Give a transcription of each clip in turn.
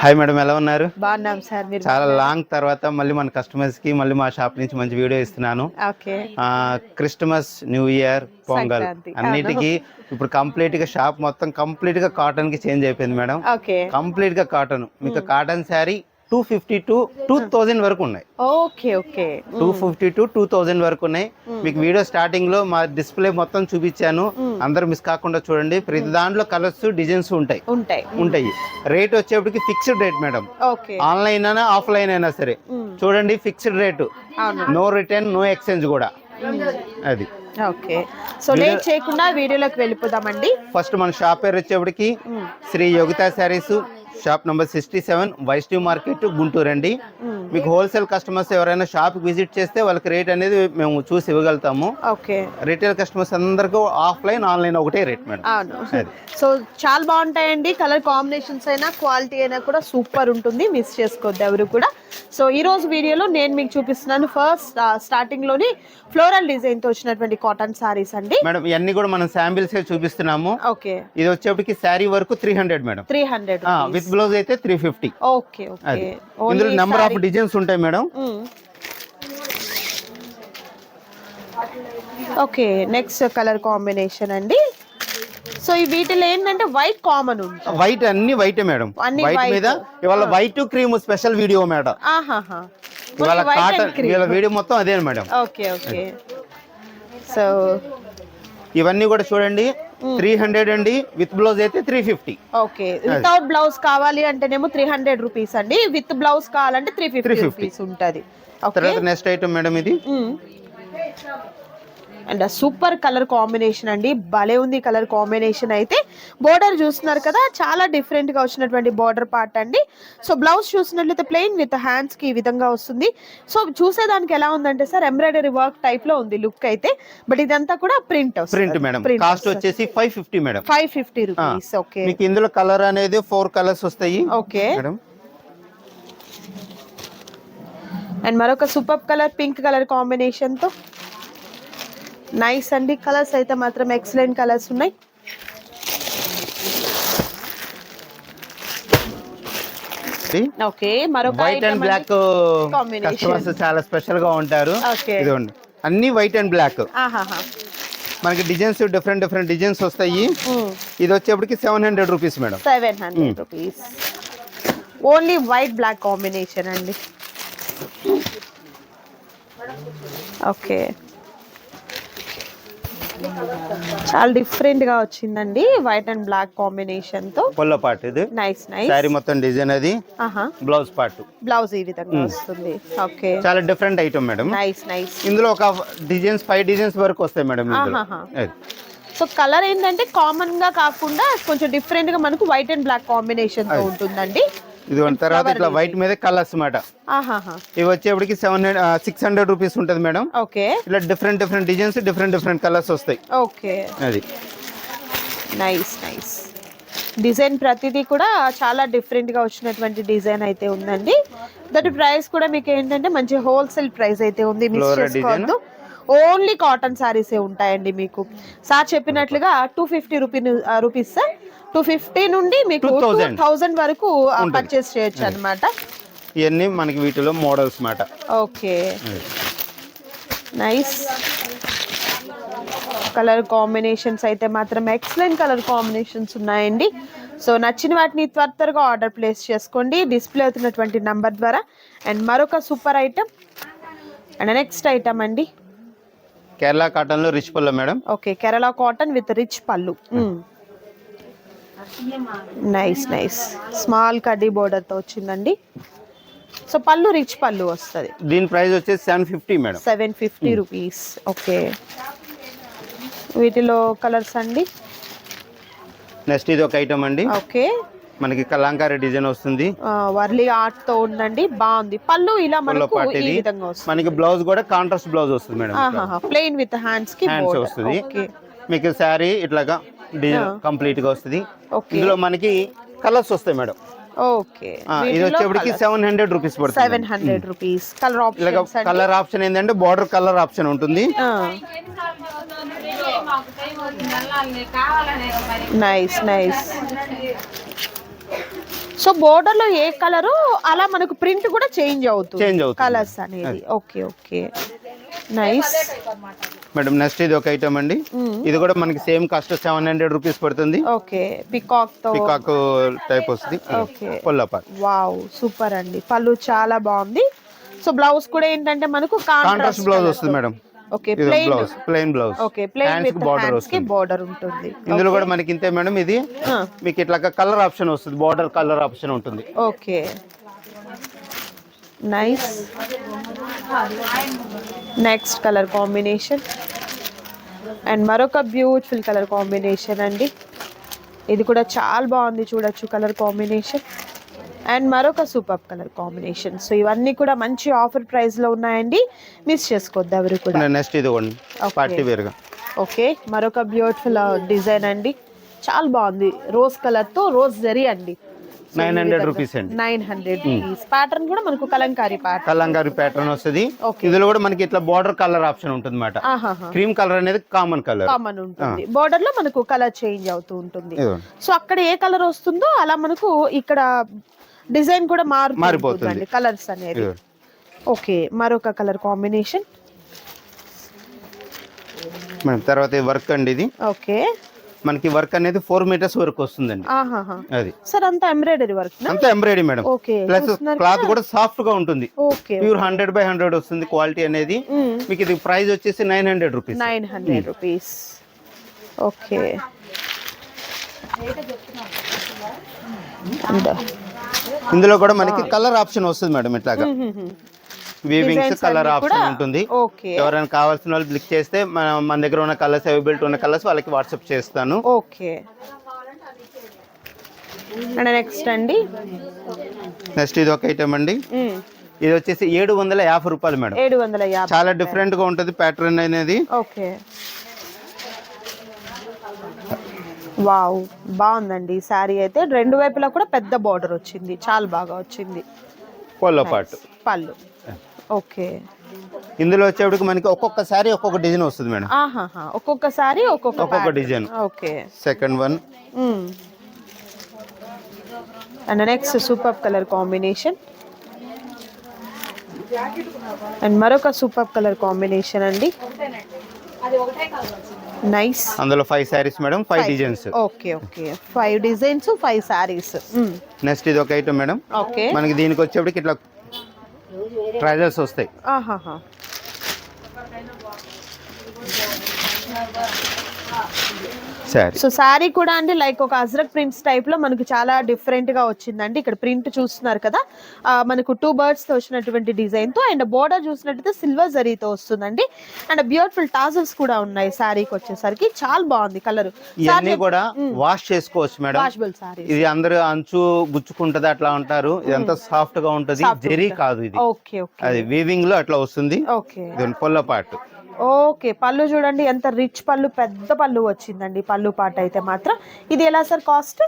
Hi madam ఎలా ఉన్నారు? బాగున్నాం సార్. మీరు చాలా లాంగ్ తర్వాత మళ్ళీ మన కస్టమర్స్కి మళ్ళీ మా షాప్ నుంచి మంచి వీడియో ఇస్తున్నాను. Christmas new year Pongal. అన్నిటికీ ఇప్పుడు కంప్లీట్గా షాప్ మొత్తం కంప్లీట్గా కాటన్కి చేంజ్ అయిపోయింది మేడం కంప్లీట్గా కాటన్ మీకు cotton sari two fifty to two thousand వరకు ఉన్నాయి. Okay okay. Two fifty to two thousand వరకు ఉన్నాయి. మీకు వీడియో స్టార్టింగ్లో మా డిస్ప్లే మొత్తం చూపించాను. అందరు మిస్ కాకుండా చూడండి. ప్రతి దాంట్లో కలర్స్ డిజైన్స్ ఉంటాయి. ఉంటాయి. ఉంటాయి. రేట్ వచ్చేప్పటికి fixed rate madam. Okay. Online అయినా ఆఫ్లైన్ అయినా సరే. చూడండి fixed rate. No return no exchange కూడా. అది. ఓకే. సో లేట్ చేయకుండా వీడియోలోకి వెళ్ళిపోదామండి. ఫస్ట్ మన షాప్ పేరు వచ్చేప్పటికి Shri Yogitha saris. Shop number sixty seven Vaishnav market Guntur అండి. మీకు హోల్సేల్ కస్టమర్స్ ఎవరైనా షాప్ విజిట్ చేస్తే వాళ్ళకి రేట్ అనేది మేము చూసి ఇవ్వగలుగుతాము. ఓకే. రిటైల్ కస్టమర్స్ అందరికీ ఆఫ్లైన్ ఆన్లైన్ ఒకటే రేట్ మేడం. సో చాలా బాగుంటాయండి. కలర్ కాంబినేషన్స్ అయినా క్వాలిటీ అయినా కూడా సూపర్ ఉంటుంది. మిస్ చేసుకోవద్దు ఎవరు కూడా. సో ఈ రోజు వీడియోలో నేను మీకు చూపిస్తున్నాను ఫస్ట్ స్టార్టింగ్లోని ఫ్లోరల్ డిజైన్తో వచ్చినటువంటి కాటన్ సారీస్ అండి. మేడం ఇవన్నీ కూడా మనం శాంపిల్స్ చూపిస్తున్నాము. ఓకే. ఇది వచ్చేప్పటికి శారీ వరకు three hundred madam. Three hundred with blouse అయితే త్రీ ఫిఫ్టీ. ఓకే ఇందులో నెంబర్ ఆఫ్ డిజైన్స్ ఉంటాయి madam. Okay next colour combination అండి. సో ఈ వీటిలో ఏంటంటే వైట్ కామన్ ఉంటుంది. వైట్ అన్ని వైట్ మేడం. అన్ని వైట్. మీద ఇవాళ white cream special video madam. ఇవాళ కాటన్ ఇవాళ వీడియో మొత్తం అదే మేడం. Okay okay. సో ఇవన్నీ కూడా చూడండి. త్రీ హండ్రెడ్ అండి. విత్ బ్లౌజ్ అయితే three fifty okay without blouse కావాలి అంటేనేమో త్రీ హండ్రెడ్ రూపీస్ అండి. విత్ బ్లౌజ్ కావాలంటే త్రీ ఫిఫ్టీ 350. రూపీస్ ఉంటుంది. ఓకే తర్వాత నెక్స్ట్ ఐటమ్ మేడం ఇది. అండ్ సూపర్ కలర్ కాంబినేషన్ అండి. భలే ఉంది కలర్ కాంబినేషన్ అయితే. బోర్డర్ చూస్తున్నారు కదా చాలా డిఫరెంట్గా వచ్చినటువంటి బోర్డర్ పార్ట్ అండి. సో బ్లౌజ్ చూసినట్లయితే ప్లెయిన్ విత్ హ్యాండ్స్కి ఈ విధంగా వస్తుంది. సో చూసేదానికి ఎలా ఉందంటే సార్ ఎంబ్రాయిడరీ వర్క్ టైప్లో ఉంది లుక్ అయితే. బట్ ఇదంతా కూడా ప్రింట్ ప్రింట్ మేడం. కాస్ట్ వచ్చేసి five fifty madam. Five fifty rupees okay. మీకు ఇందులో కలర్ అనేది ఫోర్ కలర్స్ వస్తాయి. ఓకే. మేడం. అండ్ మరొక సూపర్ కలర్ పింక్ కలర్ కాంబినేషన్తో నైస్ అండి. కలర్స్ అయితే మాత్రం ఎక్సలెంట్ కలర్స్ ఉన్నాయి. ఓకే మరొక వైట్ అండ్. బ్లాక్. కస్టమర్స్ చాలా స్పెషల్గా ఉంటారు. ఇదిగోండి. అన్ని వైట్ అండ్ బ్లాక్ మనకి డిజైన్స్ డిఫరెంట్ డిఫరెంట్ డిజైన్స్ వస్తాయి. ఇది వచ్చేప్పటికి seven hundred rupees madam seven hundred rupees only white black combination అండి. ఓకే చాలా డిఫరెంట్గా వచ్చిందండి. వైట్ అండ్ బ్లాక్ కాంబినేషన్తో. పొల్ల పార్ట్ ఇది. నైస్ నైస్ శారీ మొత్తం డిజైన్ అది. ఆహా. బ్లౌజ్ పార్ట్ బ్లౌజ్ ఈ విధంగా వస్తుంది. ఓకే చాలా different item madam nice nice ఇందులో ఒక డిజైన్స్ ఫైవ్ డిజైన్స్ వరకు వస్తాయి మేడం. సో కలర్ ఏంటంటే కామన్గా కాకుండా కొంచెం డిఫరెంట్గా మనకు వైట్ అండ్ బ్లాక్ కాంబినేషన్తో ఉంటుందండి. ఇది ఉన్న తర్వాత ఇట్లా వైట్ మీద కలర్స్ మాట ఇవి వచ్చేప్పటికి సెవెన్ సిక్స్ హండ్రెడ్ రూపీస్ ఉంటుంది మేడం. ఓకే. ఇలా different different designs different different colours వస్తాయి. ఓకే. అది. నైస్ నైస్ డిజైన్ ప్రతిదీ కూడా చాలా డిఫరెంట్గా వచ్చినటువంటి డిజైన్ అయితే ఉందండి. దాని ప్రైస్ కూడా మీకు ఏంటంటే మంచి హోల్సేల్ ప్రైస్ అయితే ఉంది మిస్ Flora చేసుకోవద్దు. ఓన్లీ కాటన్ సారీసే ఉంటాయండి మీకు. సార్ చెప్పినట్లుగా two fifty rupee rupees sir. Two fifty నుండి మీకు 2000. థౌజండ్ వరకు పర్చేస్ చేయొచ్చు అనమాట ఇవన్నీ మనకి వీటిలో మోడల్స్ మాట. ఓకే. నైస్. కలర్ కాంబినేషన్స్ అయితే మాత్రం ఎక్సలెంట్ కలర్ కాంబినేషన్స్ ఉన్నాయండి. సో నచ్చిన వాటిని త్వర త్వరగా ఆర్డర్ ప్లేస్ చేసుకోండి. డిస్ప్లే అవుతున్నటువంటి నంబర్ ద్వారా. అండ్ మరొక super item. And next item అండి. కేరళ కాటన్లో rich pallu madam. Okay Kerala cotton with rich పళ్ళు. నైస్ నైస్ స్మాల్ కడ్డీ బోర్డర్తో వచ్చిందండి. సో పళ్ళు రిచ్ పళ్ళు వస్తుంది. దీని ప్రైస్ వచ్చేసి seven fifty madam. Seven fifty rupees okay వీటిలో కలర్స్ అండి? నెక్స్ట్ ఇది ఒక ఐటమ్ అండి. ఓకే మనకి కలంకారీ డిజైన్ వస్తుంది. వర్లీ ఆర్ట్తో ఉందండి బాగుంది. పళ్ళు ఇలా పళ్ళో మనకు ఈ విధంగా వస్తుంది. మనకి బ్లౌజ్ కూడా కాంట్రాస్ట్ బ్లౌజ్ వస్తుంది మేడం ప్లెయిన్ విత్ హ్యాండ్స్కి హ్యాండ్స్. వస్తుంది. మీకు శారీ ఇట్లాగా డిజైన్ కంప్లీట్గా వస్తుంది. ఓకే ఇందులో మనకి కలర్స్ వస్తాయి మేడం. ఓకే ఇది వచ్చేప్పటికి సెవెన్ హండ్రెడ్ రూపీస్ పడుతుంది. సెవెన్ హండ్రెడ్ రూపీస్ కలర్ అండి. కలర్ ఆప్షన్ ఏంటంటే బార్డర్ కలర్ ఆప్షన్ ఉంటుంది. నైస్ నైస్ సో బోర్డర్లో ఏ కలర్ అలా మనకు ప్రింట్ కూడా చేంజ్ అవుతుంది చేంజ్ అవుతుంది. కలర్స్ అనేది. Okay okay. Nice madam next ఇది ఒక ఐటమ్ అండి. ఇది కూడా మనకి same cost seven hundred rupees పడుతుంది. ఓకే పికాక్తో పికాక్ టైప్ వస్తుంది. ఓకే. పొల్లపాట్ వావ్ సూపర్ అండి. పళ్ళు చాలా బాగుంది. సో బ్లౌజ్ కూడా ఏంటంటే మనకు కాంట్రాస్ట్ బ్లౌజ్ వస్తుంది madam. Okay plain blouse plain blouse. Okay plain with border వస్తుంది. బోర్డర్ ఉంటుంది. ఇందులో కూడా మనకి ఇంతే మేడం ఇది మీకు ఇట్లా కలర్ ఆప్షన్ వస్తుంది బార్డర్ కలర్ ఆప్షన్ ఉంటుంది. Okay. Nice next colour combination and మరొక బ్యూటిఫుల్ కలర్ కాంబినేషన్ అండి. ఇది కూడా చాలా బాగుంది చూడొచ్చు కలర్ కాంబినేషన్ అండ్ మరొక సూపర్ కలర్ కాంబినేషన్. సో ఇవన్నీ కూడా మంచి ఆఫర్ ప్రైస్లో ఉన్నాయండి. మిస్ చేసుకోవద్దు ఎవరు కూడా. నెక్స్ట్ ఇది. పార్టీ వేర్గా. ఓకే. మరొక బ్యూటిఫుల్ డిజైన్ అండి. చాలా బాగుంది. రోజ్ కలర్తో రోజ్ జరీ అండి. నైన్ హండ్రెడ్ రూపీస్ అండి. Nine hundred rupees. ప్యాటర్న్ కూడా మనకు కలంకారీ ప్యాటర్న్ కలంగారి ప్యాటర్న్ వస్తుంది. ఇందులో కూడా మనకి ఇట్లా బార్డర్ కలర్ ఆప్షన్ ఉంటుంది అనమాట క్రీమ్ కలర్ అనేది కామన్ కలర్ కామన్ ఉంటుంది. బోర్డర్లో మనకు కలర్ చేంజ్ అవుతూ ఉంటుంది. సో అక్కడ ఏ కలర్ వస్తుందో అలా మనకు ఇక్కడ డిజైన్ కూడా మారిపోతుంది. కలర్స్ అనేది. ఓకే మరొక కలర్ కాంబినేషన్. మేడం తర్వాత వర్క్ అండి ఇది. ఓకే. మనకి వర్క్ అనేది ఫోర్ మీటర్స్ వరకు వస్తుందండి. అది. సార్ అంతా ఎంబ్రాయిడరీ వర్క్ అంతా embroidery madam. Okay plus cloth కూడా సాఫ్ట్గా ఉంటుంది. Okay pure hundred by hundred వస్తుంది క్వాలిటీ అనేది. మీకు ఇది ప్రైస్ వచ్చేసి nine hundred rupees. Nine hundred rupees. Okay. ఇందులో కూడా మనకి కలర్ ఆప్షన్ వస్తుంది మేడం ఇట్లాగా. వీవింగ్స్ కలర్ ఆప్షన్ ఉంటుంది. ఎవరైనా కావాల్సిన వాళ్ళు క్లిక్ చేస్తే మన మన దగ్గర ఉన్న కలర్స్ అవైలబిలిటీ ఉన్న కలర్స్ వాళ్ళకి వాట్సాప్ చేస్తాను. ఓకే. నెక్స్ట్ అండి. నెక్స్ట్ ఇది ఒక ఐటమ్ అండి. ఇది వచ్చేసి ఏడు వందల యాభై రూపాయలు మేడం. ఏడు వందల యాభై చాలా డిఫరెంట్గా ఉంటుంది ప్యాటర్న్ అనేది. ఓకే. వావ్ బాగుందండి. ఈ శారీ అయితే రెండు వైపులా కూడా పెద్ద బార్డర్ వచ్చింది. చాలా బాగా వచ్చింది. పోలో పాటు. పళ్ళు. ఓకే. ఇందులో వచ్చేప్పటికి మనకి ఒక్కొక్క సారీ ఒక్కొక్క డిజైన్ వస్తుంది మేడం. ఆహాహా. ఒక్కొక్క సారీ ఒక్కొక్క ఒక్కొక్క. Design. Okay. Second one and next super colour combination and మరొక సూపర్ కలర్ కాంబినేషన్ అండి. నైస్ అందులో five saris madam five designs okay okay five designs five saris next ఇది ఒక ఐటమ్ మేడం ఓకే మనకి దీనికి వచ్చేప్పటికి ఇట్లా ట్రైజర్స్ వస్తాయి. ఆహాహా. సారీ సో శారీ కూడా అండి లైక్ ఒక అజ్రక్ ప్రింట్స్ టైప్లో మనకు చాలా డిఫరెంట్గా వచ్చిందండి. ఇక్కడ ప్రింట్ చూస్తున్నారు కదా. మనకు టూ బర్డ్స్తో వచ్చినటువంటి డిజైన్తో అండ్ బోర్డర్ చూసినట్టయితే సిల్వర్ జరీతో వస్తుందండి. అండ్ బ్యూటిఫుల్ టాజల్స్ కూడా ఉన్నాయి శారీకి వచ్చేసరికి. చాలా బాగుంది కలర్ ఇవన్నీ కూడా వాష్ చేసుకోవచ్చు మేడం. వాషబుల్ శారీ ఇది అందరూ అంచు గుచ్చుకుంటది అట్లా ఉంటారు ఇదంతా సాఫ్ట్గా ఉంటది. జెరీ కాదు ఇది. ఓకే ఓకే అది వీవింగ్లో అట్లా వస్తుంది. ఓకే పొల్ల పాటు. ఓకే పళ్ళు చూడండి ఎంత రిచ్ పళ్ళు పెద్ద పళ్ళు వచ్చిందండి పళ్ళు పాట అయితే మాత్రం. ఇది ఎలా సార్ కాస్ట్?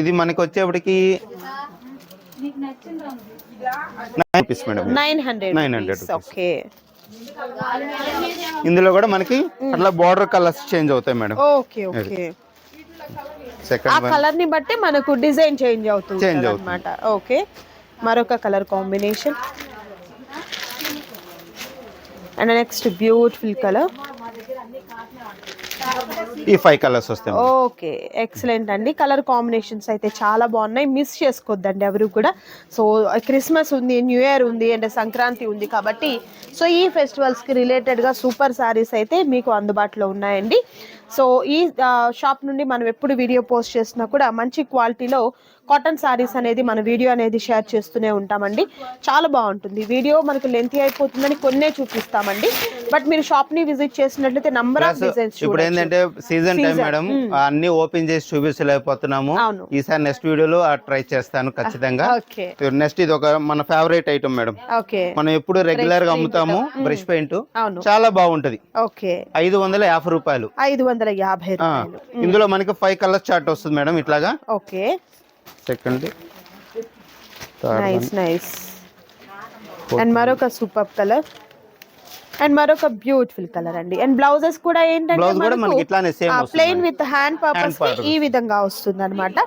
ఇది మనకి వచ్చేప్పటికి nine madam nine hundred 900 rupees. Okay. ఇందులో కూడా మనకి అట్లా బార్డర్ కలర్స్ చేంజ్ అవుతాయి మేడం. Okay okay. ఆ కలర్ని బట్టి మనకు డిజైన్ చేంజ్ అవుతుంది Change అనమాట ఓకే మరొక colour combination. And next beautiful colour ఈ ఫైవ్ కలర్స్ వస్తాయి. ఓకే ఎక్సలెంట్ అండి. కలర్ కాంబినేషన్స్ అయితే చాలా బాగున్నాయి. మిస్ చేసుకోవద్దండి ఎవరు కూడా. సో క్రిస్మస్ ఉంది న్యూ ఇయర్ ఉంది అండ్ సంక్రాంతి ఉంది కాబట్టి సో ఈ ఫెస్టివల్స్కి రిలేటెడ్గా సూపర్ శారీస్ అయితే మీకు అందుబాటులో ఉన్నాయండి. సో ఈ షాప్ నుండి మనం ఎప్పుడు వీడియో పోస్ట్ చేసినా కూడా మంచి క్వాలిటీలో కాటన్ శారీస్ అనేది మన వీడియో అనేది షేర్ చేస్తూనే ఉంటామండి. చాలా బాగుంటుంది. వీడియో మనకు లెంతీ అయిపోతుందని కొన్నే చూపిస్తామండి. బట్ మీరు షాప్ని విజిట్ చేసినట్లయితే నంబర్ ఆఫ్ డిజైన్స్ ఏంటంటే సీజన్ టైం మేడం అన్ని ఓపెన్ చేసి చూపించలేకపోతున్నాము. ఈసారి నెక్స్ట్ వీడియోలో ట్రై చేస్తాను ఖచ్చితంగా. నెక్స్ట్ ఇది ఒక మన ఫేవరెట్ ఐటమ్ మేడం. మనం ఎప్పుడు రెగ్యులర్గా అమ్ముతాము బ్రష్ పెయింట్ అవును. చాలా బాగుంటది. ఐదు వందల యాభై రూపాయలు. ఐదు వందల యాభై రూపాయలు. ఇందులో మనకి ఫైవ్ కలర్స్ చార్ట్ వస్తుంది మేడం ఇట్లాగా. Okay second nice nice and మరొక సూపర్ కలర్ అండ్ మరొక బ్యూటిఫుల్ కలర్ అండి. అండ్ బ్లౌజెస్ కూడా ఏంటంటే ప్లెయిన్ విత్ హ్యాండ్ పర్పస్. ఈ విధంగా వస్తుంది అనమాట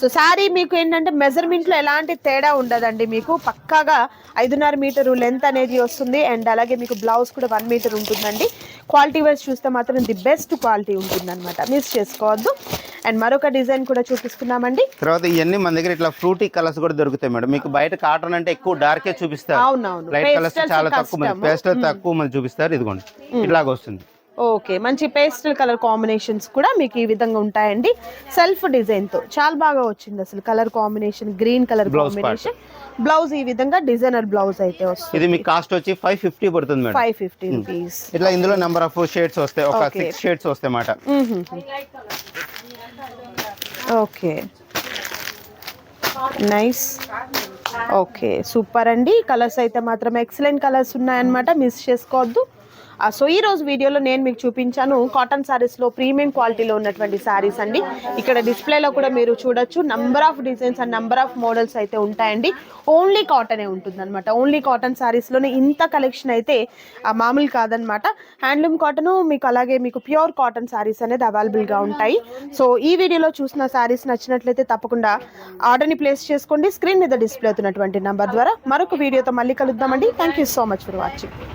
సో శారీ మీకు ఏంటంటే మెజర్మెంట్లో ఎలాంటి తేడా ఉండదండి మీకు. పక్కాగా ఐదున్నర మీటరు లెంత్ అనేది వస్తుంది. అండ్ అలాగే మీకు బ్లౌజ్ కూడా వన్ మీటర్ ఉంటుందండి. క్వాలిటీ వైజ్ చూస్తే మాత్రం ది బెస్ట్ క్వాలిటీ ఉంటుంది అనమాట మిస్ చేసుకోవద్దు. అండ్ మరొక డిజైన్ కూడా చూపిస్తున్నామండి. తర్వాత ఇవన్నీ మన దగ్గర ఇట్లా ఫ్రూటీ కలర్స్ కూడా దొరుకుతాయి మేడం. మీకు బయట కాటన్ అంటే ఎక్కువ డార్కే చూపిస్తారు. లైట్ కలర్స్ చాలా తక్కువ. పేస్టల్ తక్కువ మంది చూపిస్తారు. ఇదిగోండి. ఇట్లాగ వస్తుంది. ఓకే. మంచి పేస్టల్ కలర్ కాంబినేషన్స్ కూడా మీకు ఈ విధంగా ఉంటాయండి. సెల్ఫ్ డిజైన్తో. చాలా బాగా వచ్చింది అసలు colour combination green colour. Combination blouse ఈ విధంగా డిజైనర్ బ్లౌజ్ అయితే వస్తుంది. ఇది మీకు కాస్ట్ వచ్చి ఫైవ్ ఫిఫ్టీ పడుతుంది మేడం. ఫైవ్ ఫిఫ్టీ రూపీస్ ఇట్లా ఇందులో నెంబర్ ఆఫ్ షేడ్స్ వస్తాయి. ఒక. సిక్స్ షేడ్స్ వస్తాయి అన్నమాట. ఓకే. నైస్. ఓకే. సూపర్ అండి. కలర్స్ అయితే మాత్రం ఎక్సలెంట్ కలర్స్ ఉన్నాయన్నమాట. మిస్ చేసుకోవద్దు. సో ఈ రోజు వీడియోలో నేను మీకు చూపించాను కాటన్ సారీస్లో ప్రీమియం క్వాలిటీలో ఉన్నటువంటి సారీస్ అండి. ఇక్కడ డిస్ప్లేలో కూడా మీరు చూడొచ్చు. Number of designs and number of models అయితే ఉంటాయండి. ఓన్లీ కాటనే ఉంటుంది అనమాట ఓన్లీ కాటన్ సారీస్లోనే ఇంత కలెక్షన్ అయితే ఆ, మామూలు కాదనమాట హ్యాండ్లూమ్ కాటన్ మీకు అలాగే మీకు ప్యూర్ కాటన్ శారీస్ అనేది అవైలబుల్గా ఉంటాయి. సో ఈ వీడియోలో చూసిన శారీస్ నచ్చినట్లయితే తప్పకుండా ఆర్డర్ని ప్లేస్ చేసుకోండి. స్క్రీన్ మీద డిస్ప్లే అవుతున్నటువంటి నంబర్ ద్వారా మరొక వీడియోతో మళ్ళీ కలుద్దామండి. Thank you so much for watching